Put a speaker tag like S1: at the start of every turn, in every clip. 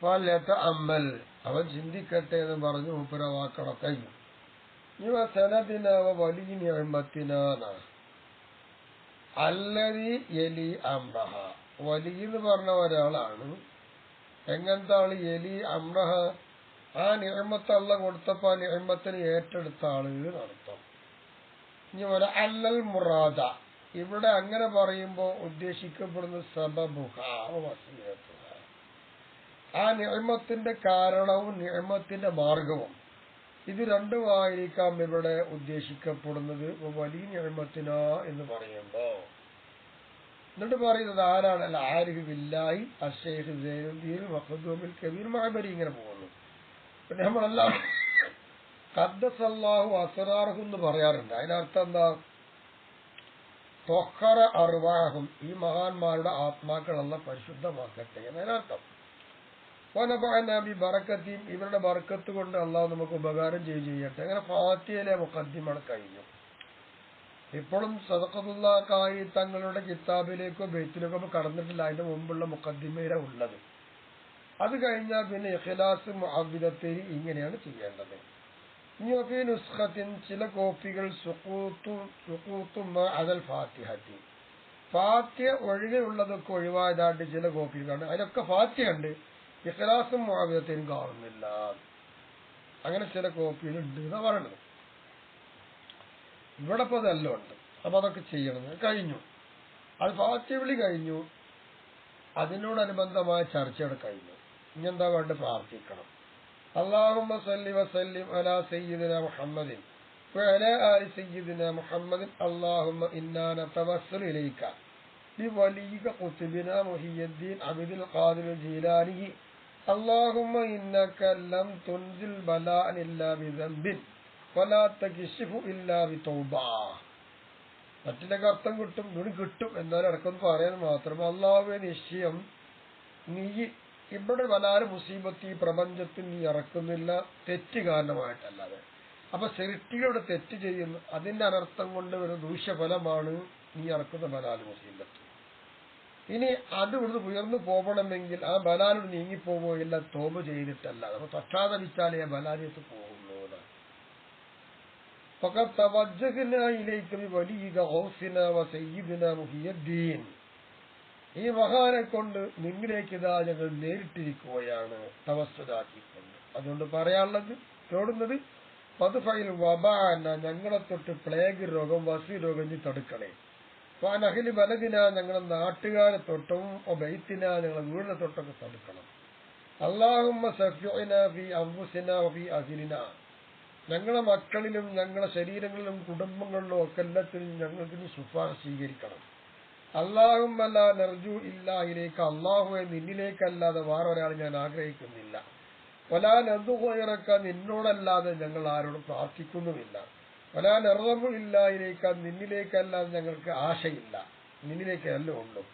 S1: ഫലത്ത അമ്മൽ അവൻ ചിന്തിക്കട്ടെ എന്ന് പറഞ്ഞു മൂപ്പര വാക്കട കഴിഞ്ഞു ഇവ സനദിനവ വലിയ നിഴമ്പത്തിനാണ് അല്ലരി എലി അമ്രഹ. വലിയ എന്ന് പറഞ്ഞ ഒരാളാണ്. എങ്ങനത്തെ എലി അമ്രഹ? ആ നിഴമത്ത് അള്ള കൊടുത്തപ്പോ ആ നിയമത്തിന് ഏറ്റെടുത്ത ആൾ നടത്തും ഇനി ഒരു അല്ലൽ മുറാദ. ഇവിടെ അങ്ങനെ പറയുമ്പോ ഉദ്ദേശിക്കപ്പെടുന്ന സബബുഹ വസീലത്തുഹ. ആ നിയമത്തിന്റെ കാരണവും നിയമത്തിന്റെ മാർഗവും. ഇത് രണ്ടുമായിരിക്കാം ഇവിടെ ഉദ്ദേശിക്കപ്പെടുന്നത്. വലിയ നിയമത്തിന എന്ന് പറയുമ്പോ. എന്നിട്ട് പറയുന്നത് ആരാണ്? അല്ല ആരിഫ് ബില്ലാഹി അഷേഖ് ജയന്തി മഹദൂമിൽ കബീർ മഹബരി ഇങ്ങനെ പോകുന്നു. പിന്നെ നമ്മളെല്ലാം ഖദ്ദസല്ലാഹു അസറാർഹു എന്ന് പറയാറുണ്ട്. അതിനർത്ഥം എന്താ? തൊഹറ അറുവാഹും ഈ മഹാന്മാരുടെ ആത്മാക്കളെല്ലാം പരിശുദ്ധമാക്കട്ടെ എന്നതിനർത്ഥം. ബറക്കത്തിയും ഇവരുടെ ബറക്കത്ത് കൊണ്ട് അള്ളാഹു നമുക്ക് ഉപകാരം ചെയ്യുക ചെയ്യട്ടെ. അങ്ങനെ ഫാത്തിയയിലെ മുഖദ്ദിമാണ് കഴിഞ്ഞു. ഇപ്പോഴും സദക്കതുള്ളക്കായി തങ്ങളുടെ കിതാബിലേക്കോ ബെയ്ത്തിലേക്കോ കടന്നിട്ടില്ല. അതിന്റെ മുമ്പുള്ള മുഖദ്ദിമയില ഉള്ളത്. അത് കഴിഞ്ഞാൽ പിന്നെ ഇഖ്ലാസ് മുഅവ്വിദത്തിൽ ഇങ്ങനെയാണ് ചെയ്യേണ്ടത്. ഇനിയൊക്കെ നുസ്ഖത്തിൻ ചില കോപ്പികൾ അതൽ ഫാത്തിഹത്തി. ഫാത്തിയ ഒഴികെയുള്ളതൊക്കെ ഒഴിവായതായിട്ട് ചില കോപ്പികളാണ്. അതിലൊക്കെ ഫാത്തിയ ഉണ്ട്. ഇഖ്ലാസും മുഅവ്വിദത്തിനും കാണുന്നില്ല അങ്ങനെ ചില കോപ്പികൾ ഉണ്ട് എന്നാ പറയണത് ഇവിടെ ഇപ്പൊ അതെല്ലാം ഉണ്ട് അപ്പൊ അതൊക്കെ ചെയ്യണം കഴിഞ്ഞു അത് ഫാത്തിയ വിളി കഴിഞ്ഞു അതിനോടനുബന്ധമായ ചർച്ചയുടെ കഴിഞ്ഞു ഇനി എന്താ വേണ്ട പ്രാർത്ഥിക്കണം اللهم صل وسلم على سيدنا محمد وعلى آل سيدنا محمد اللهم إنا نتوسل إليك بوليك قطبنا محي الدين عبد القادر الجيلاني اللهم إنك لم تنزل بلاء إلا بذنب ولا تكشف إلا بتوبة മറ്റിലൊക്കെ അർത്ഥം കിട്ടും ഇവിടെ കിട്ടും എന്നാലും ഇടക്കൊന്ന് പറയാൻ മാത്രം അള്ളാഹുവെ നിശ്ചയം നീ ഇവിടെ വലാല് മുസീബത്ത് ഈ പ്രപഞ്ചത്തിൽ നീ ഇറക്കുന്നില്ല തെറ്റ് കാരണമായിട്ടല്ലാതെ അപ്പൊ സൃഷ്ടിയുടെ തെറ്റ് ചെയ്യുന്നു അതിന്റെ അനർത്ഥം കൊണ്ട് ഒരു ദൂഷ്യഫലമാണ് നീ ഇറക്കുന്ന ബലാല് മുസീബത്ത് ഇനി അത് ഇവിടുന്ന് ഉയർന്നു പോകണമെങ്കിൽ ആ ബലാലോട് നീങ്ങിപ്പോവുകയില്ല തോപ ചെയ്തിട്ടല്ല നമ്മൾ പശ്ചാത്തപിച്ചാലേ ആ ബലാലിയത്ത് പോകുന്നു فقد توجهنا إليك بوليك غوثنا وسيدنا محي الدين ഈ മഹാനെ കൊണ്ട് നിന്നിലേക്ക് ഇതാ ഞങ്ങൾ നേരിട്ടിരിക്കുകയാണ് തവസ്സുതാക്കിക്കൊണ്ട് അതുകൊണ്ട് പറയാനുള്ളത് ചോടുന്നത് പതുഫയിൽ വബാന ഞങ്ങളെ തൊട്ട് പ്ലേഗ് രോഗം വസി രോഗം നീ തടുക്കണേ വാനഹലി ബലദിന ഞങ്ങളെ നാട്ടുകാരെ തൊട്ടും ബൈത്തിന ഞങ്ങളെ വീടിനെ തൊട്ടൊക്കെ തടുക്കണം. അള്ളാഹുമ്മ സഫ്യുന ഫി അംബുസിന ഫി അഹിലിന ഞങ്ങളെ മക്കളിലും ഞങ്ങളെ ശരീരങ്ങളിലും കുടുംബങ്ങളിലും ഒക്കെ എല്ലാത്തിനും ഞങ്ങൾക്ക് സുഫാർ സ്വീകരിക്കണം. അള്ളാഹുമല്ല നർജു ഇല്ലാഹിലേക്ക് അള്ളാഹുവെ നിന്നിലേക്കല്ലാതെ വേറെ ഒരാൾ ഞാൻ ആഗ്രഹിക്കുന്നില്ല. വലാ നന്ദുഹോയിറക്ക നിന്നോടല്ലാതെ ഞങ്ങൾ ആരോടും പ്രാർത്ഥിക്കുന്നുമില്ല. വലാ നെറമു ഇല്ലാഹിലേക്ക് നിന്നിലേക്കല്ലാതെ ഞങ്ങൾക്ക് ആശയില്ല. നിന്നിലേക്കല്ല ഉള്ളൂ.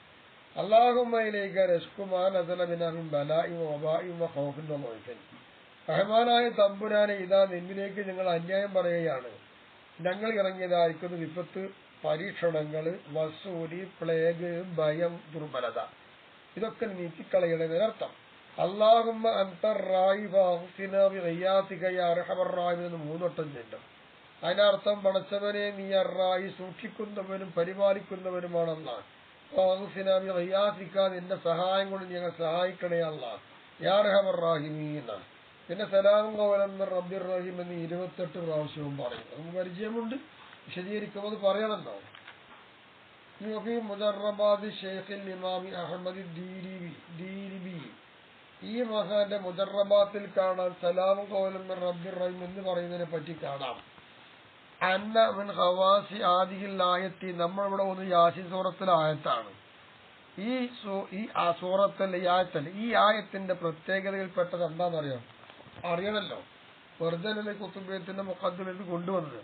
S1: അള്ളാഹുമ്മയിലേക്ക് രസ്കുമാൻ അതലമിനും ബലായും ഒബായും ഹോഫിന്റെ നോക്കൻ റഹ്മാനായ തമ്പുരാനെ ഇതാ നിന്നിലേക്ക് നിങ്ങൾ അന്യായം പറയുകയാണ്. ഞങ്ങൾ ഇറങ്ങിയതായിരിക്കുന്നു വിപത്ത് പരീക്ഷണങ്ങൾ വസൂരി പ്ലേഗ് ഭയം ദുർബലത. ഇതൊക്കെ നീക്കിക്കളയണതിനർത്ഥം അള്ളാഹുമ്മ അന്തർ റായി എന്ന് മൂന്നൊട്ടം ചെല്ലും. അതിനർത്ഥം പടച്ചവനെ നീ അറായി സൂക്ഷിക്കുന്നവനും പരിപാലിക്കുന്നവനുമാണെന്നാണ് നിന്റെ സഹായം കൊണ്ട് ഞങ്ങൾ സഹായിക്കണേ പിന്നെ സലാം കോലം റബ്ബിർ റഹീം എന്ന് ഇരുപത്തെട്ട് പ്രാവശ്യവും പറയും നമുക്ക് പരിചയമുണ്ട്. വിശദീകരിക്കുമ്പോൾ മുജറബാദ് ഷെയ്ഖിൽ ഇമാമി അഹമ്മദ് ഈ മഹാന്റെ മുജറബാത്തിൽ കാണാൻ സലാം കോലം റബ്ബിർ റഹീം എന്ന് പറയുന്നതിനെ പറ്റി കാണാം. അന്ന മിൻ ഹവാസി ആദിഹിൽ ആയത്തി. നമ്മളിവിടെ ഒന്ന് യാസി സൂറത്തിലെ ആയത്താണ്. ഈ ഈ ആ സൂറത്തിലെ ഈ ആയത്തല്ല ഈ ആയത്തിന്റെ പ്രത്യേകതയിൽപ്പെട്ടത് എന്താണെന്നറിയാം? അറിയണല്ലോ. വെറുതെ കുത്തുബേത്തിന്റെ മുഖദ്ദിലേക്ക് കൊണ്ടുവന്നത്.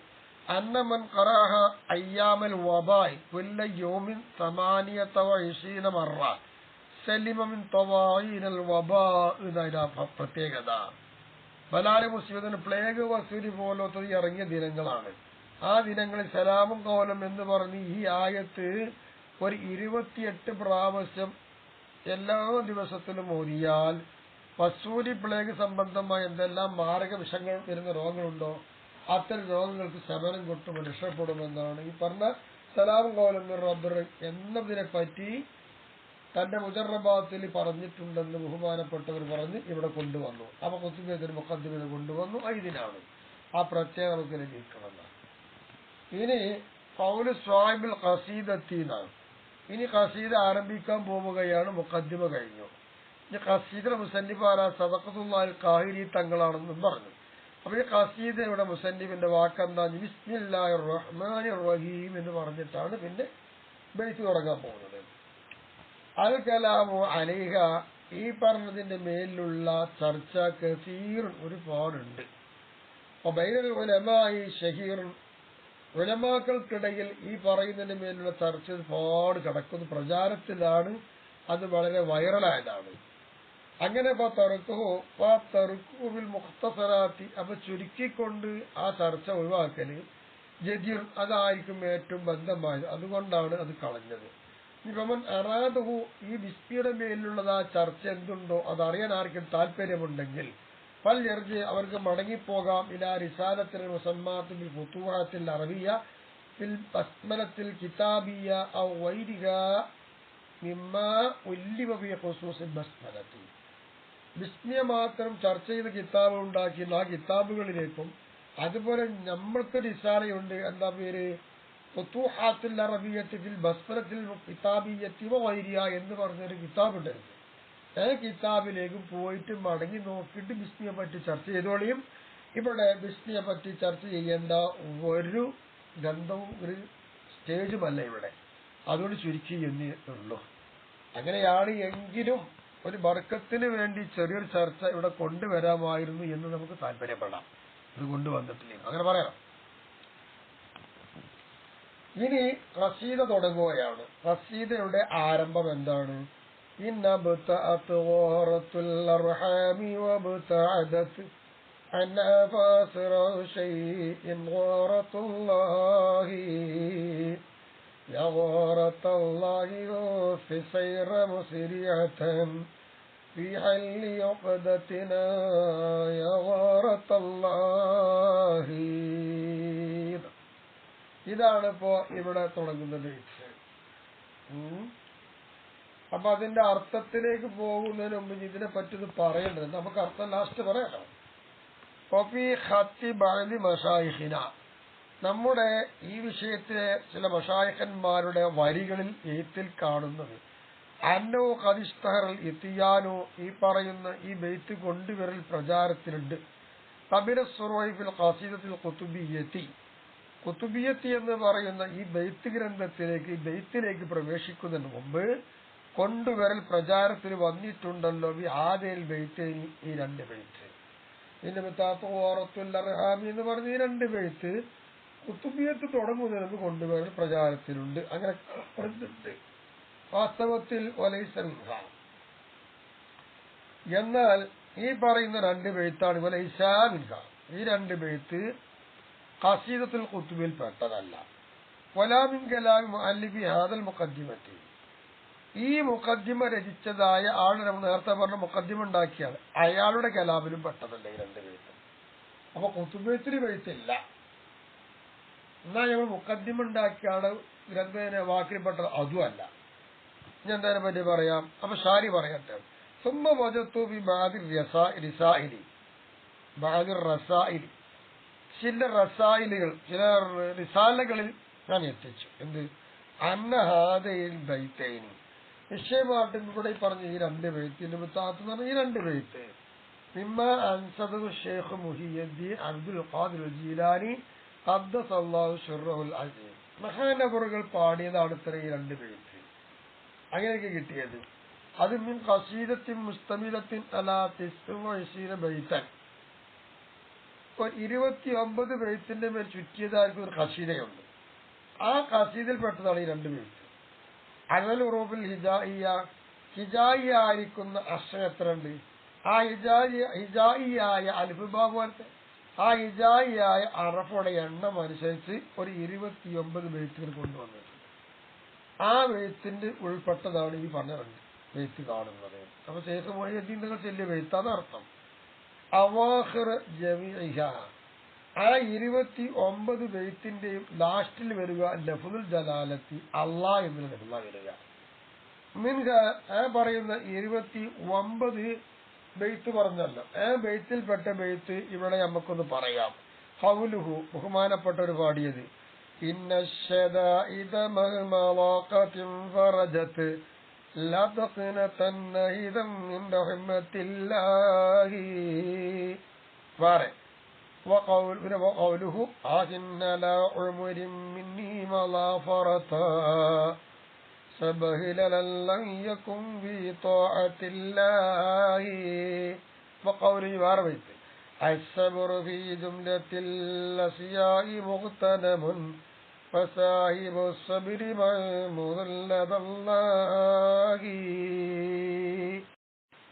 S1: അന്നമൻ കറാഹ അയ്യാമൽ വബായ് കുല്ല യോമിൻ സമാനിയത്ത ഇഷീന മറ സലിമമിൻ തവായിനൽ വബാ എന്നതിന്റെ പ്രത്യേകത. ബലാലി മുസ്ലിമിന് പ്ലേഗ് വസൂരി പോലത്തത് ഇറങ്ങിയ ദിനങ്ങളാണ്. ആ ദിനങ്ങളിൽ സലാമും കോലം എന്ന് പറഞ്ഞ് ഈ ആയത്ത് ഒരു ഇരുപത്തിയെട്ട് പ്രാവശ്യം എല്ലാ ദിവസത്തിലും ഓതിയാൽ പശൂരി പ്ലേഗ് സംബന്ധമായ എന്തെല്ലാം മാരക വിഷങ്ങൾ വരുന്ന രോഗങ്ങളുണ്ടോ അത്തരം രോഗങ്ങൾക്ക് ശമനം കൊട്ടും രക്ഷപ്പെടുമെന്നാണ്. ഈ പറഞ്ഞ സലാം കോലം റബ്ബർ എന്നതിനെ പറ്റി തന്റെ മുജറബാത്തിൽ പറഞ്ഞിട്ടുണ്ടെന്ന് ബഹുമാനപ്പെട്ടവർ പറഞ്ഞ് ഇവിടെ കൊണ്ടുവന്നു. അപ്പൊ കുത്തുബേദിന് മുഖദ്ദിമിന് കൊണ്ടുവന്നു. ഐതിനാണ് ആ പ്രത്യേകത നമുക്ക് ലഭിക്കണമെന്ന് ഇനി പൗൽ സ്വാഹിബിൽ ഖസീദത്തീനാണ് ഇനി ഖസീദ ആരംഭിക്കാൻ പോവുകയാണ് മുഖദ്ദിമ കഴിഞ്ഞു. ഇനി ഖസീദ മുസന്നിഫാര സദക്കത്തുള്ള കാഹിരി തങ്ങളാണെന്നും പറഞ്ഞു. അപ്പൊ ഈ ഖസീദയുടെ മുസന്നിഫിന്റെ വാക്കെന്താ ബിസ്മില്ലാഹി റഹ്മാനി റഹീം എന്ന് പറഞ്ഞിട്ടാണ് പിന്നെ ബെയ്ത്ത് തുടങ്ങാൻ പോകുന്നത്. അൽ കലാമു അലിഹ ഈ പറഞ്ഞതിന്റെ മേലിലുള്ള ചർച്ച കസീർ ഒരുപാടുണ്ട്. അപ്പൊ ബൈനൽ ഉലമായി ഷഹീർ ഉലമാക്കൾക്കിടയിൽ ഈ പറയുന്നതിന് മേലുള്ള ചർച്ച ഒരുപാട് കിടക്കുന്നു. പ്രചാരത്തിലാണ് അത് വളരെ വൈറലായതാണ്. അങ്ങനെ തെറുക്കുവിൽ മുഖ്തസറാത്തി അപ്പൊ ചുരുക്കിക്കൊണ്ട് ആ ചർച്ച ഒഴിവാക്കൽ ജദീർ അതായിരിക്കും ഏറ്റവും ബന്ധമായത്. അതുകൊണ്ടാണ് അത് കളഞ്ഞത്. ഇവമൻ അറാദുഹു ഈ വിസ്പിയുടെ മേലിലുള്ളത് ആ ചർച്ച എന്തുണ്ടോ അതറിയാൻ ആർക്കും താല്പര്യമുണ്ടെങ്കിൽ പൽ എർജ് അവർക്ക് മടങ്ങിപ്പോകാം. ഇലാ റിസാലത്തിൽ മുസമ്മാത്തിൽ ഫുത്തുഹാത്തിൽ അറബിയ ഫിൽ ബസ്മലത്തിൽ കിതാബിയ ഔ വൈരിക മിമ്മാ ഉല്ലിമ ഫി ഖുസൂസിൽ ബസ്മലത്തിൽ മാത്രം ചർച്ച ചെയ്ത കിതാബ് ഉണ്ടാക്കി ആ കിതാബുകളിലേക്കും അതുപോലെ നമ്മൾക്ക് റിസാലയുണ്ട്. എന്താ പേര്? ഫുത്തുഹാത്തുൽ അറബിയത്തി ഫിൽ ബസ്മലത്തിൽ കിതാബിയത്തി വൈരിയ എന്ന് പറഞ്ഞൊരു കിതാബ് ഉണ്ടായിരുന്നു ആ കിതാബിലേക്ക് പോയിട്ട് മടങ്ങി നോക്കിയിട്ട് ബിസ്മിയെ പറ്റി ചർച്ച ചെയ്തോളിയും. ഇവിടെ ബിസ്മിയെ പറ്റി ചർച്ച ചെയ്യേണ്ട ഒരു ഗന്ധവും ഒരു സ്റ്റേജുമല്ല ഇവിടെ. അതുകൊണ്ട് ചുരുക്കി എന്നേ ഉള്ളൂ അങ്ങനെയാണ് എങ്കിലും ഒരു വർക്കത്തിന് വേണ്ടി ചെറിയൊരു ചർച്ച ഇവിടെ കൊണ്ടുവരാമായിരുന്നു എന്ന് നമുക്ക് താല്പര്യപ്പെടാം. ഇത് കൊണ്ടുവന്നിട്ടില്ല. അങ്ങനെ പറയാം ഇനി റസീദ തുടങ്ങുകയാണ്. റസീദയുടെ ആരംഭം എന്താണ്? إن ابتأت غارة الأرحام وابتعدت عن أفاسر شيء غارة الله يا غارة الله في سير مسرعة في حل عقدتنا يا غارة الله ഇതാണ് ഇപ്പോ ഇവിടെ തുടങ്ങുന്നത് അപ്പൊ അതിന്റെ അർത്ഥത്തിലേക്ക് പോകുന്നതിന് മുമ്പ് ഇതിനെ പറ്റി പറയേണ്ടത് നമുക്ക് അർത്ഥം ലാസ്റ്റ് പറയാം നമ്മുടെ ഈ വിഷയത്തിലെ ചില മഷായഹന്മാരുടെ വരികളിൽ എഴുത്തിൽ കാണുന്നത് അന്നോ കതിഷ്തഹറൽ എത്തിയാനോ ഈ പറയുന്ന ഈ ബെയ്ത്ത് കൊണ്ടുവരൽ പ്രചാരത്തിലുണ്ട്. തബിര സുറോയിഫിൽ ഖസീദത്തിൽ കൊത്തുബിയെത്തി കുത്തുബിയത്തി എന്ന് പറയുന്ന ഈ ബെയ്ത്ത് ഗ്രന്ഥത്തിലേക്ക് ഈ ബെയ്ത്തിലേക്ക് പ്രവേശിക്കുന്നതിന് മുമ്പ് കൊണ്ടുവരൽ പ്രചാരത്തിൽ വന്നിട്ടുണ്ടല്ലോ. ഈ ആദ്യയിൽ ബെയ്ത്തേനി ഈ രണ്ട് ബെയ്ത്ത് ഓറത്തുൽ മിത്താത്തോറത്തുല്ലർഹാമി എന്ന് പറഞ്ഞ ഈ രണ്ട് ബെയ്ത്ത് കുത്തുബിയത്ത് തുടങ്ങുന്നതിന് കൊണ്ടുവരൽ പ്രചാരത്തിലുണ്ട്. അങ്ങനെ പറഞ്ഞിട്ടുണ്ട്. വാസ്തവത്തിൽ ഒലൈസൻഹ എന്നാൽ ഈ പറയുന്ന രണ്ട് ബെയ്ത്താണ് ഒലൈസാമിൻഹ ഈ രണ്ട് ബെയ്ത്ത് ഖസീദത്തുൽ കുത്തുബിൽ പെട്ടതല്ല. വലാമിൻ കലാമി അല്ലിബി ഹാദൽ മുഖദ്ദിമത്തി. ഈ മുഖദ്ദിമ രചിച്ചതായ ആൾ നമ്മൾ നേരത്തെ പറഞ്ഞ മുഖദ്ദിമ ഉണ്ടാക്കിയാണ്. അയാളുടെ കലാപിലും പെട്ടതല്ല ഈ രണ്ട് അപ്പൊ കുത്തുബേത്തിരി ബെയ്ത്തില്ല എന്നാ ഞങ്ങൾ മുഖദ്ദിമ ഉണ്ടാക്കിയാണ് ഗ്രന്ഥനെ വാക്കിൽപ്പെട്ടത് അതുമല്ല ഞാൻ എന്തായാലും പറ്റി പറയാം. അപ്പൊ ഷാരി പറയട്ടെ. സുമ്മ വജത്തു ചില റസായിലുകൾ ചില റിസാലകളിൽ ഞാൻ എത്തിച്ചു. എന്ത്? അന്നഹാദയിൽ ബൈത്തൈനി നിശ്ചയമായിട്ടും ഇവിടെ പറഞ്ഞ ഈ രണ്ട് ബെയ്ത്തിന്റെ മുത്താത്ത് എന്ന് പറഞ്ഞ ഈ രണ്ട് ബെയ്ത്ത് മിമ്മ അൻസദു Sheikh Muhiyuddin Abdul Qadir Jilani അബ്ദസല്ലാഹു ഷുറഹുൽ അസീം. മഹാനബറുകൾ പാടിയതാണ് ഇത്ര ഈ രണ്ട് ബെയ്ത്ത് അങ്ങനെയൊക്കെ കിട്ടിയത്. അത് മിൻ ഖസീദത്തിൻ മുസ്തമിലത്തിൻ അലാ തിസ്വൈസീന ബൈത്തൻ ഇരുപത്തി ഒമ്പത് ബെയ്ത്തിന്റെ മേൽ ചുറ്റിയതായിരിക്കും ഒരു ഖസീദയുണ്ട്. ആ ഖസീദിൽ പെട്ടതാണ് ഈ രണ്ട് ബെയ്ത്ത് അനൽ ഹിജായിയ ഹിജായി ആയിരിക്കുന്ന അക്ഷരം എത്ര ഉണ്ട് ആ ഹിജായി ഹിജായിയായ അൽഫുബാ പോലത്തെ ആ ഹിജായിയായ അറഫുടെ എണ്ണം അനുസരിച്ച് ഒരു ഇരുപത്തിയൊമ്പത് ബെയ്ത്തുകൾ കൊണ്ടുവന്നിട്ടുണ്ട് ആ ബെയ്ത്തിന്റെ ഉൾപ്പെട്ടതാണ് ഈ പറഞ്ഞ രണ്ട് ബെയ്ത്ത് കാണുന്നത്. അപ്പൊ ശേഷം മൊഹിയദ്ദീൻ നിങ്ങൾ ചെല്ലിയ ബെയ്ത്താന്ന് അർത്ഥം. അവാഹിർ ജമീഹ ആ ഇരുപത്തി ഒമ്പത് വെയ്ത്തിന്റെയും ലാസ്റ്റിൽ വരിക ലഫുദുൽ ജലാലത്തി അള്ളാ എന്നൊരു നിർമ്മ വരിക. മീൻസ് ആ പറയുന്ന ഇരുപത്തി ഒമ്പത് ബെയ്ത്ത് പറഞ്ഞല്ലോ. ആ ബെയ്ത്തിൽപ്പെട്ട ബെയ്ത്ത് ഇവിടെ നമുക്കൊന്ന് പറയാം. ഹൗലുഹു ബഹുമാനപ്പെട്ട ഒരു പാടിയത്. ഫറജത്ത് പറ وقول وقوله عهدنا لا عمر مني مظافرة سبهللا لن يكن في طاعة الله. وقوله واربيت الصبر في جملة الأسياء مغتنم فصاحب الصبر من لدى الله.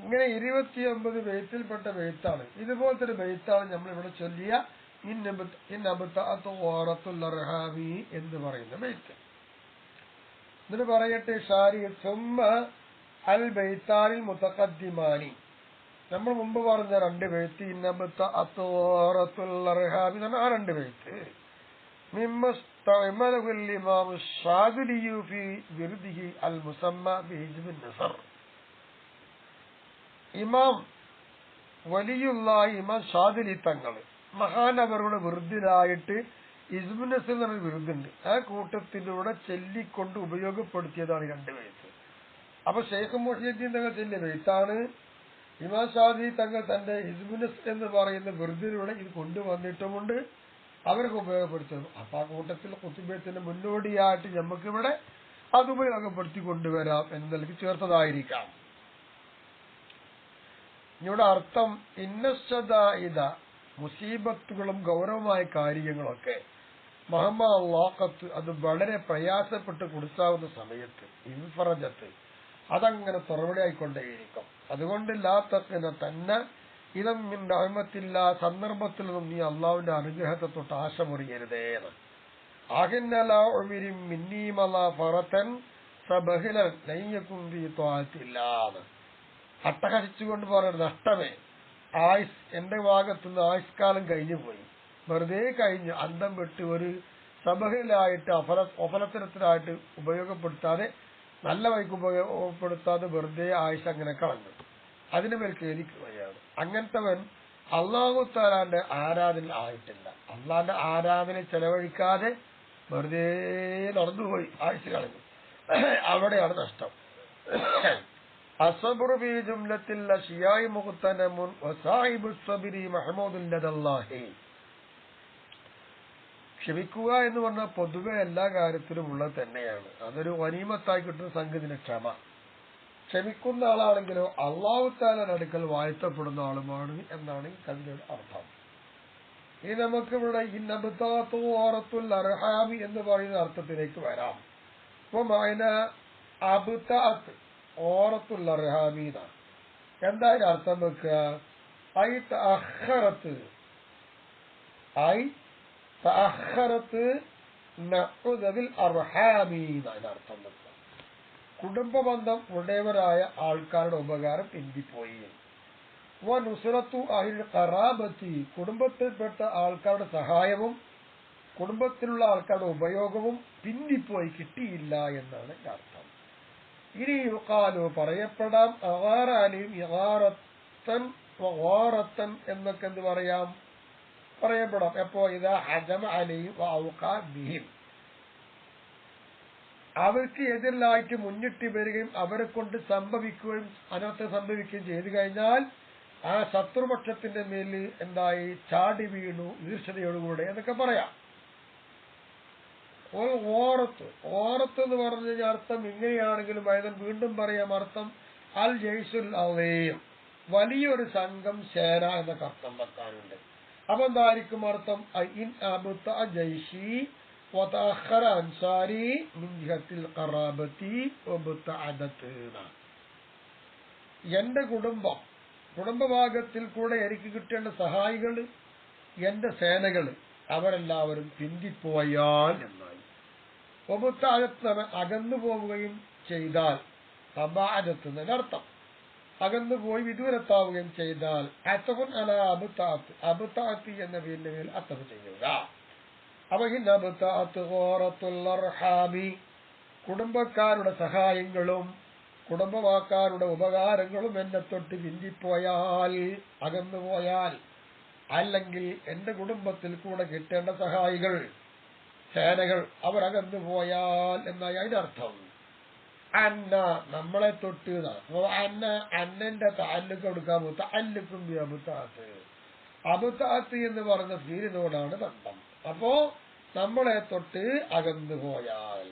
S1: ഇങ്ങനെ ഇരുപത്തിയൊമ്പത് ബെയ്ത്തിൽപ്പെട്ട ബെയ്ത്താണ്. ഇതുപോലത്തെ ഒരു ബെയ്ത്താണ് നമ്മൾ ഇവിടെ ചൊല്ലിയ ഇന്നബത്തുറഹാബി എന്ന് പറയുന്ന ബെയ്ത്ത്. എന്നിട്ട് പറയട്ടെ ഷാരി സുമ്മ അൽ ബെയ്ത്താനിൽ നമ്മൾ മുമ്പ് പറഞ്ഞ രണ്ട് ബെയ്ത്ത് ഇന്നബത്ത അത്തോറത്തുള്ളഹാബി എന്നാണ് ആ രണ്ട് ബെയ്ത്ത്. മിമ്മ ഇമാം ഷാദുലിയു ഫി വിർദിഹി അൽ മുസമ്മ ബിഹിജ്ബിൻ നസർ. ഇമാം വലിയുള്ള ഇമാം ഷാദിലി തങ്ങൾ മഹാനവരുടെ വിറുദിനായിട്ട് ഇസ്മുനസ് എന്ന് വിരുദ്ധുണ്ട്. ആ കൂട്ടത്തിലൂടെ ചെല്ലിക്കൊണ്ട് ഉപയോഗപ്പെടുത്തിയതാണ് രണ്ട് വയസ്സ് അപ്പൊ ഷെയ്ഖ് മുഹീദ്ദീൻ തങ്ങൾ ചെല്ലിയ വെയ്ത്താണ് ഇമാം ഷാദി തങ്ങൾ തന്റെ ഇസ്മുനസ് എന്ന് പറയുന്ന വിറുദിലൂടെ ഇത് കൊണ്ടുവന്നിട്ടുമുണ്ട്. അവർക്ക് ഉപയോഗപ്പെടുത്തുന്നു അപ്പൊ ആ കൂട്ടത്തിൽ കുത്തുബേത്തിന് മുന്നോടിയായിട്ട് നമുക്കിവിടെ അത് ഉപയോഗപ്പെടുത്തി കൊണ്ടുവരാം എന്ന് ചേർത്തതായിരിക്കാം. ഇവിടെ അർത്ഥം ഇന്നശ്ചത മുസീബത്തുകളും ഗൗരവമായ കാര്യങ്ങളൊക്കെ. മഹമ്മ ലോക്കത്ത് അത് വളരെ പ്രയാസപ്പെട്ട് കൊടുക്കാവുന്ന സമയത്ത് ഇൻഫറജത്ത് അതങ്ങനെ തുറവിടയായിക്കൊണ്ടേയിരിക്കും. അതുകൊണ്ട് ലാത്തക്കിന് തന്നെ ഇതം റഹ്മത്തില്ല സന്ദർഭത്തിൽ നിന്നും നീ അള്ളാവിന്റെ അനുഗ്രഹത്തെ തൊട്ട് ആശ മുറിയരുതേന്ന് ആകിന്നലിരും മിന്നീമല ഫറത്തൻ സബഹിലൻ നെയ്യക്കും തോത്തില്ലാന്ന് അട്ടഹസിച്ചുകൊണ്ട് പറയുന്നത് നഷ്ടമേ. ആയുസ് എന്റെ ഭാഗത്തുനിന്ന് ആയുഷ്കാലം കഴിഞ്ഞു പോയി. വെറുതെ കഴിഞ്ഞ് അന്തം വിട്ട് ഒരു സഭയിലായിട്ട് അഫല അഫലത്തരത്തിലായിട്ട് ഉപയോഗപ്പെടുത്താതെ നല്ല വൈക്ക് ഉപയോഗപ്പെടുത്താതെ വെറുതെ ആയുഷ് അങ്ങനെ കളഞ്ഞു. അതിനു മേൽ ഖേദിക്കുകയാണ് അങ്ങനത്തെവൻ അള്ളാഹു താലാന്റെ ആരാധന ആയിട്ടില്ല. അള്ളാന്റെ ആരാധന ചെലവഴിക്കാതെ വെറുതെ നടന്നുപോയി ആഴ്ച കളഞ്ഞു. അവിടെയാണ് നഷ്ടം. അസബുർ ബി ജുംലത്തിൽ ഷിയായി മുഖത്തനമുൻ വസാഹിബു സബിരി മഹമൂദുല്ലതല്ലാഹി ക്ഷമിക്കുക എന്ന് പറഞ്ഞാൽ പൊതുവെ എല്ലാ കാര്യത്തിലും ഉള്ളത് തന്നെയാണ്. അതൊരു വനീമത്തായി കിട്ടുന്ന സംഗതിന് ക്ഷമ. ക്ഷമിക്കുന്ന ആളാണെങ്കിലോ അള്ളാഹുത്താലയുടെ അടുക്കൽ വാഴ്ത്തപ്പെടുന്ന ആളുമാണ് എന്നാണ് കവിതയുടെ അർത്ഥം. ഈ നമുക്ക് ഇവിടെ ഇന്നബുത്തോറത്തുൽ അർഹാമി എന്ന് പറയുന്ന അർത്ഥത്തിലേക്ക് വരാം. അപ്പൊ മൈന ഓറത്തുൽ അർഹാമീന എന്താ ഇതിന്റെ അർത്ഥം വെക്കുക? ഐ തഹറത്ത് ഐ തഹറത്ത് നഖുദവിൽ അർഹാമീന അതിനർത്ഥം വെക്കുക. കുടുംബബന്ധം ഉടയവരായ ആൾക്കാരുടെ ഉപകാരം പിന്തിപ്പോയി നുസുറത്തു അഹിൽ കറാബത്തി കുടുംബത്തിൽപ്പെട്ട ആൾക്കാരുടെ സഹായവും കുടുംബത്തിലുള്ള ആൾക്കാരുടെ ഉപയോഗവും പിന്തിപ്പോയി കിട്ടിയില്ല എന്നാണ് അർത്ഥം. ഇനി യുക്കാലു പറയപ്പെടാം. അവാറാലിയും യവാറത്തൻ വവാറത്തൻ എന്നൊക്കെ എന്ത് പറയാം? പറയപ്പെടാം. എപ്പോ? ഇതാ ഹജമ അലിയും ബിഹിം. അവർക്ക് എതിരിലായിട്ട് മുന്നിട്ട് വരികയും അവരെ കൊണ്ട് സംഭവിക്കുകയും അനർത്ഥം സംഭവിക്കുകയും ചെയ്തു കഴിഞ്ഞാൽ ആ ശത്രുപക്ഷത്തിന്റെ മേലിൽ എന്തായി? ചാടി വീണു ഈർഷതയോടുകൂടെ എന്നൊക്കെ പറയാം. ഓറത്ത് ഓറത്ത് എന്ന് പറഞ്ഞു കഴിഞ്ഞാൽ അർത്ഥം ഇങ്ങനെയാണെങ്കിലും വൈദൻ വീണ്ടും പറയാം അർത്ഥം അൽ ജയ്സുൽ അവയും വലിയൊരു സംഘം സേന എന്നൊക്കെ അർത്ഥം വെക്കാനുണ്ട് അപ്പൊ എന്തായിരിക്കും അർത്ഥം ഇൻ അബുത്ത ജയ്ഷി وتأخر أنصاري من جهة القرابة وابتعدت എന്റെ കുടുംബം കുടുംബഭാഗത്തിൽ കൂടെ എനിക്ക് കിട്ടേണ്ട സഹായികൾ എന്റെ സേനകൾ അവരെല്ലാവരും പിന്തിപ്പോയാൽ എന്നായി ഒബുത്താഴത്താണ് അകന്നു പോവുകയും ചെയ്താൽ എന്നതിനർത്ഥം അകന്നു പോയി വിദൂരത്താവുകയും ചെയ്താൽ അബുത്താത്ത് എന്ന പേരിന്റെ മേൽ അത്തഫ് ചെയ്യുക. അപ്പൊ കുടുംബക്കാരുടെ സഹായങ്ങളും കുടുംബവാക്കാരുടെ ഉപകാരങ്ങളും എന്നെ തൊട്ട് പിന്തിപ്പോയാൽ അകന്നുപോയാൽ അല്ലെങ്കിൽ എന്റെ കുടുംബത്തിൽ കൂടെ കിട്ടേണ്ട സഹായികൾ സേനകൾ അവർ അകന്നു പോയാൽ എന്നായി അതിന്റെ അർത്ഥം. അന്ന നമ്മളെ തൊട്ട് അന്ന അന്നന്റെ താല്ലുക്ക് കൊടുക്കാൻ പോത്ത അല്ലുക്കും അബുത്താത്ത് അബുത്താത്ത് എന്ന് പറഞ്ഞ ഫീലിനോടാണ് ബന്ധം. അപ്പോ നമ്മളെ തൊട്ട് അകന്നു പോയാൽ.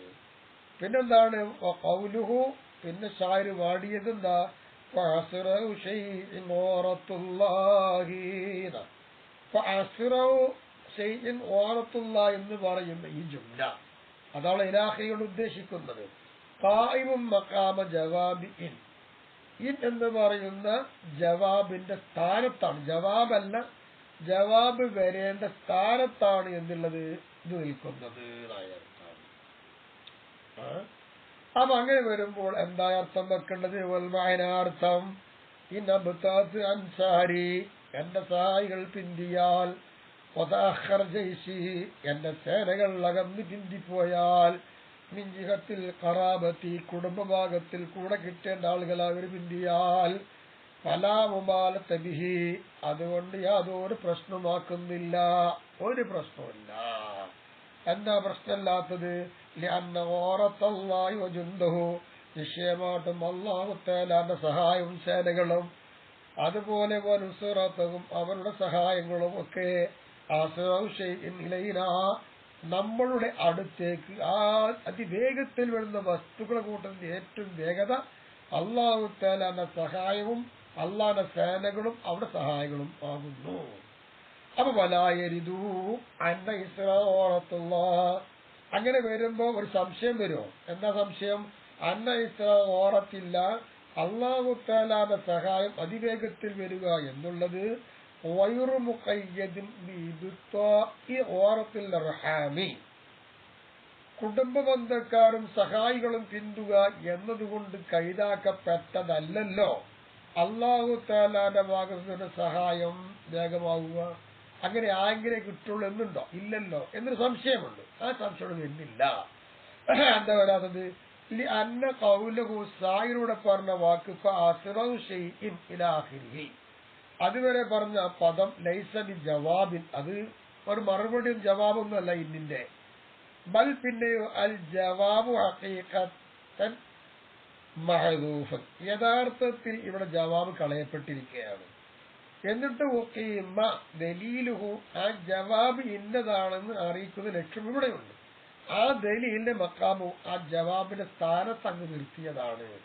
S1: പിന്നെന്താണ്? കൗലുഹു പിന്നെ ഷാര് പാടിയത് എന്താ. ശൈഇൻ ഓറത്തുള്ള എന്ന് പറയുന്ന ഈ ജുംല. അതാണ് ഇലാഹയോട് ഉദ്ദേശിക്കുന്നത്. കായിമും മക്കാമ ജവാബി ഇൻ ഇൻ എന്ന് പറയുന്ന ജവാബിന്റെ സ്ഥാനത്താണ്. ജവാബല്ല ജവാബ് വരേണ്ട സ്ഥാനത്താണ് എന്നുള്ളത് ഇത് നിൽക്കുന്നത്? അപ്പൊ അങ്ങനെ വരുമ്പോൾ എന്താ അർത്ഥം വെക്കേണ്ടത്? വൽവായനാർത്ഥം അബ്താസ് അൻസാരി എന്റെ സഹായികൾ പിന്തിയാൽ എന്റെ സേനകൾ അകന്ന് പിന്തിപ്പോയാൽ മിഞ്ചിഹത്തിൽ കറാബത്തി കുടുംബഭാഗത്തിൽ കൂടെ കിട്ടേണ്ട ആളുകൾ അവർ പിന്തിയാൽ ഫലാമുമാലത്തെ ബിഹി അതുകൊണ്ട് യാതൊരു പ്രശ്നമാക്കുന്നില്ല. ഒരു പ്രശ്നമില്ല എന്താ പ്രശ്നമില്ലാത്തത്? ഓറത്തല്ലായി വജുന്ദഹു നിശ്ചയമായിട്ടും അള്ളാഹുത്തേലാന്റെ സഹായവും സേനകളും അതുപോലെ വനുസുറത്തവും അവരുടെ സഹായങ്ങളും ഒക്കെ നമ്മളുടെ അടുത്തേക്ക് ആ അതിവേഗത്തിൽ വരുന്ന വസ്തുക്കളെ കൂട്ടത്തിന്റെ ഏറ്റവും വേഗത അള്ളാഹു തേലാന്റെ സഹായവും അള്ളാന്റെ സേനകളും അവിടെ സഹായങ്ങളും ആകുന്നു. അപ്പൊ വലായരിതു അന്ന ഇസ്രോളത്തുള്ള അങ്ങനെ വരുമ്പോ ഒരു സംശയം വരുമോ? എന്താ സംശയം? അന്ന ഇസ്ര ഓറത്തില്ല അള്ളാഹു തേലാന്റെ സഹായം അതിവേഗത്തിൽ വരിക എന്നുള്ളത് ഈ ഓറത്തിൽ റഹാമി. കുടുംബ ബന്ധക്കാരും സഹായികളും പിന്തുക എന്നതുകൊണ്ട് കൈതാക്കപ്പെട്ടതല്ലല്ലോ. അള്ളാഹു താലാന്റെ ഭാഗത്തിന്റെ സഹായം വേഗമാവുക. അങ്ങനെ ആരെങ്കിലും കിട്ടുള്ളൂ എന്നുണ്ടോ? ഇല്ലല്ലോ. എന്നൊരു സംശയമുണ്ട്. ആ സംശയം എന്നില്ല എന്താ വരാത്തത്? അന്ന കൗലഹു സായിലൂടെ പറഞ്ഞ വാക്ക് ഫഅസ്റഉ ശൈഇൻ ഇലാ ആഖിരിഹി അതുവരെ പറഞ്ഞ പദം ലൈസബി ജവാബിൻ. അത് ഒരു മറുപടിയും ജവാബൊന്നുമല്ല ഇന്നിന്റെ. ബൽ പിന്നെയോ അൽ ജവാബു മഹദൂഫൻ. യഥാർത്ഥത്തിൽ ഇവിടെ ജവാബ് കളയപ്പെട്ടിരിക്കുകയാണ്. എന്നിട്ട് ഒക്കെയുമ്മ ദലീലുഹു ആ ജവാബ് ഇന്നതാണെന്ന് അറിയിക്കുന്ന ലക്ഷ്യം ഇവിടെയുണ്ട്. ആ ദലീലിന്റെ മക്കാമു ആ ജവാബിന്റെ സ്ഥാനത്ത് അങ്ങ് നിർത്തിയതാണ്.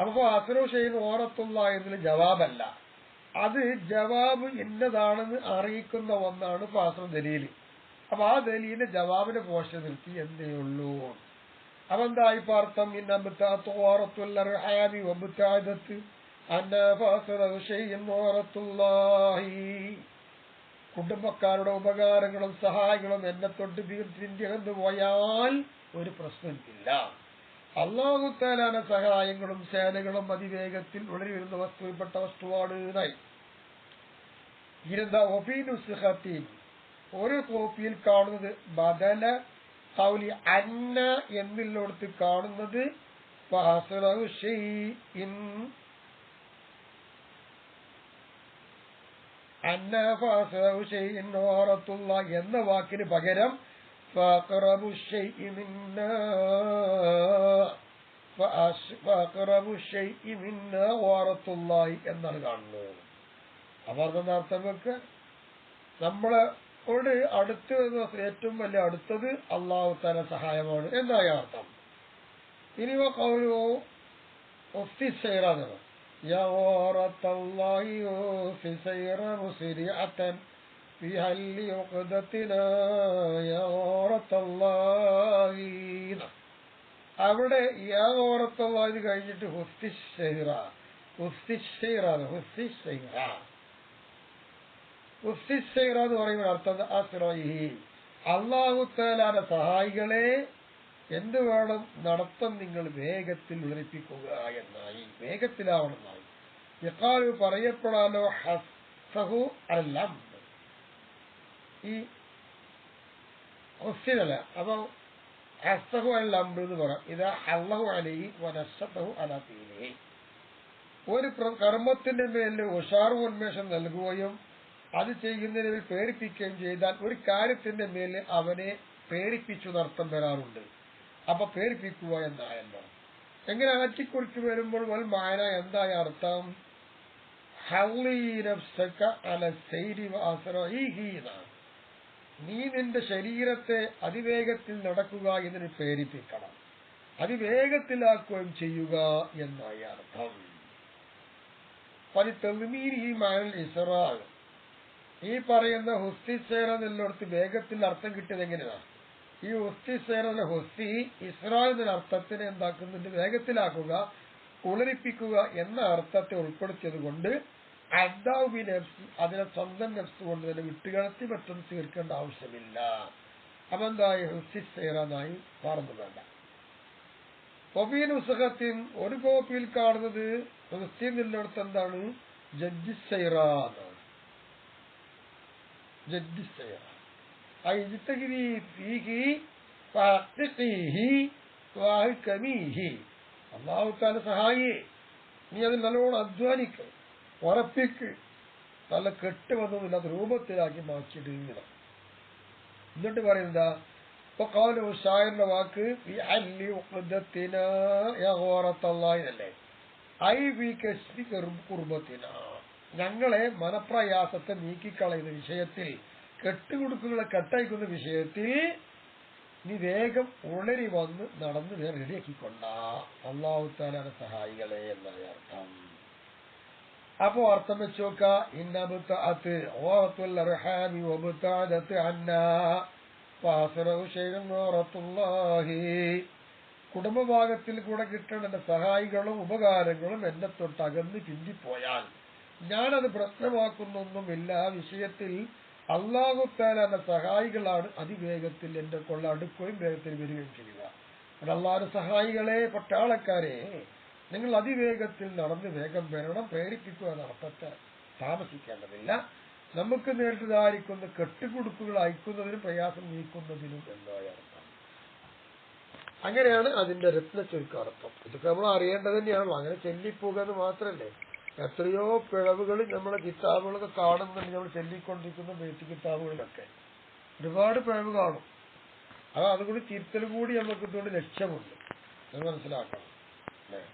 S1: അപ്പൊ അസനോ ഷെയ്ൻ ഓറത്തുള്ള എന്നതിൽ ജവാബല്ല. അത് ജവാബ് ഇന്നതാണെന്ന് അറിയിക്കുന്ന ഒന്നാണ് പാത്ര ദലീൽ അപ്പൊ ആ ദലീലിന്റെ ജവാബിനെ പോഷൻ നിർത്തി എന്തേ ഉള്ളൂ? അപ്പൊ എന്തായി പാർത്ഥം കുടുംബക്കാരുടെ ഉപകാരങ്ങളും സഹായങ്ങളും എന്നെ തൊട്ട് തീർത്തിന്റെ പോയാൽ ഒരു പ്രശ്നമില്ല. അള്ളാഹുത്താലാന സഹായങ്ങളും സേനകളും അതിവേഗത്തിൽ ഉടനെ വരുന്ന വസ്തുവിൽപ്പെട്ട വസ്തുവാണ് എന്നായി ഒരു കോപ്പിയിൽ കാണുന്നത് ബദല കൗലി അന്ന എന്നില്ലോടത്ത് കാണുന്നത് അന്ന എന്ന വാക്കിന് പകരം ഫഅഖറബു ഷൈഇ മിന്നാ ഫഅഖറബു ഷൈഇ മിന്നാ ഓറത്തുള്ളാഹി എന്നാണ് കാണുന്നത് അപ്പൊ അതെന്താ അർത്ഥം വെക്ക് നമ്മളോട് അടുത്ത് ഏറ്റവും വലിയ അടുത്തത് അള്ളാഹു തല സഹായമാണ് എന്നായ അർത്ഥം ഇനി കൗലു ഒഫിസൈറാണ് يا غارة الله في سير مسرعة في هل عقدتنا يا غارة الله അവിടെ യാ ഓറത്തുള്ള ഇത് കഴിഞ്ഞിട്ട് ഹുസ്തിഷൈറ ഹുസ്തിഷൈറാണ് ഹുസ്തിഷൈറ ഹുസ്തിഷൈറ എന്ന് പറയുമ്പോൾ അർത്ഥം അസ്രഹി അള്ളാഹു തേലാന്റെ സഹായികളെ എന്ത് വേണം നടത്തം നിങ്ങൾ വേഗത്തിൽ ഉറപ്പിക്കുക എന്നായി വേഗത്തിലാവണമെന്നായി യക്കാലു പറയപ്പെടാലോ ഹസ്സഹു അല്ലം ഈ ഒസിനല്ല അപ്പൊ ഹസ്സഹു അല്ല എന്ന് പറയാം. ഇത് അള്ളഹു അലൈ വനസ്സഹു അലീലേ ഒരു കർമ്മത്തിന്റെ മേലിൽ ഉഷാർ ഉന്മേഷം നൽകുകയും അത് ചെയ്യുന്നതിന് പേടിപ്പിക്കുകയും ചെയ്താൽ ഒരു കാര്യത്തിന്റെ മേൽ അവനെ പേടിപ്പിച്ചു നർത്തം വരാറുണ്ട്. അപ്പൊ പേടിപ്പിക്കുക എന്നായല്ലോ എങ്ങനെ അകറ്റിക്കുറിച്ച് വരുമ്പോൾ വൽ മായന എന്തായ അർത്ഥം? നഫ്സക അല സൈരി വഅസ്റഇഹി എന്നാണ്. നീ നിന്റെ ശരീരത്തെ അതിവേഗത്തിൽ നടക്കുക എന്നതിന് പ്രേരിപ്പിക്കണം. അതിവേഗത്തിലാക്കുകയും ചെയ്യുക എന്നായി അർത്ഥം. ഈ പറയുന്ന ഹുസ്തി സേന എന്നുള്ളിടത്ത് വേഗത്തിൽ അർത്ഥം കിട്ടിയത് എങ്ങനെയാ? ഈ ഹുസ്തി സേനയുടെ ഹുസ്തി ഇസ്രാൽ അർത്ഥത്തിന് എന്താക്കുന്നുണ്ട്? വേഗത്തിലാക്കുക കുളിരിപ്പിക്കുക എന്ന അർത്ഥത്തെ ഉൾപ്പെടുത്തിയത് കൊണ്ട് അദ്ദാബി നെഫ്സ് അതിനെ സ്വന്തം നെഫ്സ് കൊണ്ട് തന്നെ വിട്ടുകടത്തി മറ്റൊന്നും തീർക്കേണ്ട ആവശ്യമില്ല. അപ്പൊ എന്തായി? ഹുസ്തിസേനായി പറഞ്ഞു വേണ്ട. കൊബീൻ ഉസഹത്തിൻ ഒരു കോപ്പിയിൽ കാണുന്നത് ഹുസ്തി നിന്നിടത്ത് എന്താണ്? ജഡ്ജിസൈറ എന്നാണ് ജഡ്ജിസൈറ ഐജിത്തഗിരി ഫീഹി സഹായിയെ. നീ അത് നല്ലോണം അധ്വാനിക്ക്. ഉറപ്പിക്ക് നല്ല കെട്ടുവന്നതില്ലാത്ത രൂപത്തിലാക്കി മാറ്റിയിടുക എന്നിട്ട് പറയുന്നത് ഇപ്പൊ കാലു ഷായറിന്റെ വാക്ക് എന്നല്ലേ? ഐ വി കശ്മി കുർബത്തിന ഞങ്ങളെ മനപ്രയാസത്തെ നീക്കിക്കളയുന്ന വിഷയത്തിൽ കെട്ടുകൊടുക്കുകളെ കെട്ടയക്കുന്ന വിഷയത്തിൽ നീ വേഗം ഉണരി വന്ന് നടന്ന് റെഡിയാക്കിക്കൊണ്ട. അള്ളാഹുത്താലാണ് സഹായികളെ അർത്ഥം അപ്പോ അർത്ഥം വെച്ച് നോക്ക ഇന്നബുത്തഅത്ത് ഓറത്തുൽ അർഹാമി വബുത്തഅദത്ത് അന്നാ കുടുംബഭാഗത്തിൽ കൂടെ കിട്ടേണ്ട സഹായികളും ഉപകാരങ്ങളും എന്നെ തൊട്ട് അകന്ന് പിന്തിപ്പോയാൽ ഞാനത് പ്രശ്നമാക്കുന്നൊന്നുമില്ല. ആ വിഷയത്തിൽ അള്ളാഹുത്താലാന്റെ സഹായികളാണ്. അതിവേഗത്തിൽ എന്റെ കൊള്ള അടുക്കുകയും വേഗത്തിൽ വരികയും ചെയ്യുക. അല്ലാതെ സഹായികളെ പട്ടാളക്കാരെ നിങ്ങൾ അതിവേഗത്തിൽ നടന്ന് വേഗം വരണം പ്രേരിപ്പിക്കുക നടത്തത്തെ താമസിക്കേണ്ടതില്ല. നമുക്ക് നേരിട്ടതായിരിക്കുന്ന കെട്ടുകൊടുക്കുകൾ അയക്കുന്നതിനും പ്രയാസം നീക്കുന്നതിനും എന്നായ അർത്ഥം. അങ്ങനെയാണ് അതിന്റെ രത്ന ചുരുക്കാർത്ഥം ഇതൊക്കെ നമ്മൾ അറിയേണ്ടത് തന്നെയാണല്ലോ. അങ്ങനെ ചെല്ലിപ്പോകുക എന്ന് മാത്രമല്ലേ. എത്രയോ പിഴവുകൾ നമ്മളെ കിതാബുകളൊക്കെ കാണുന്നുണ്ട്. നമ്മൾ ചെല്ലിക്കൊണ്ടിരിക്കുന്ന ബേറ്റ് കിതാബുകളിലൊക്കെ. ഒരുപാട് പിഴവ് കാണും. അത് അതുകൂടി തിരുത്തൽ കൂടി നമുക്ക് ഇതുകൊണ്ട് ലക്ഷ്യമുണ്ട്. അത് മനസ്സിലാക്കണം. അല്ലേ?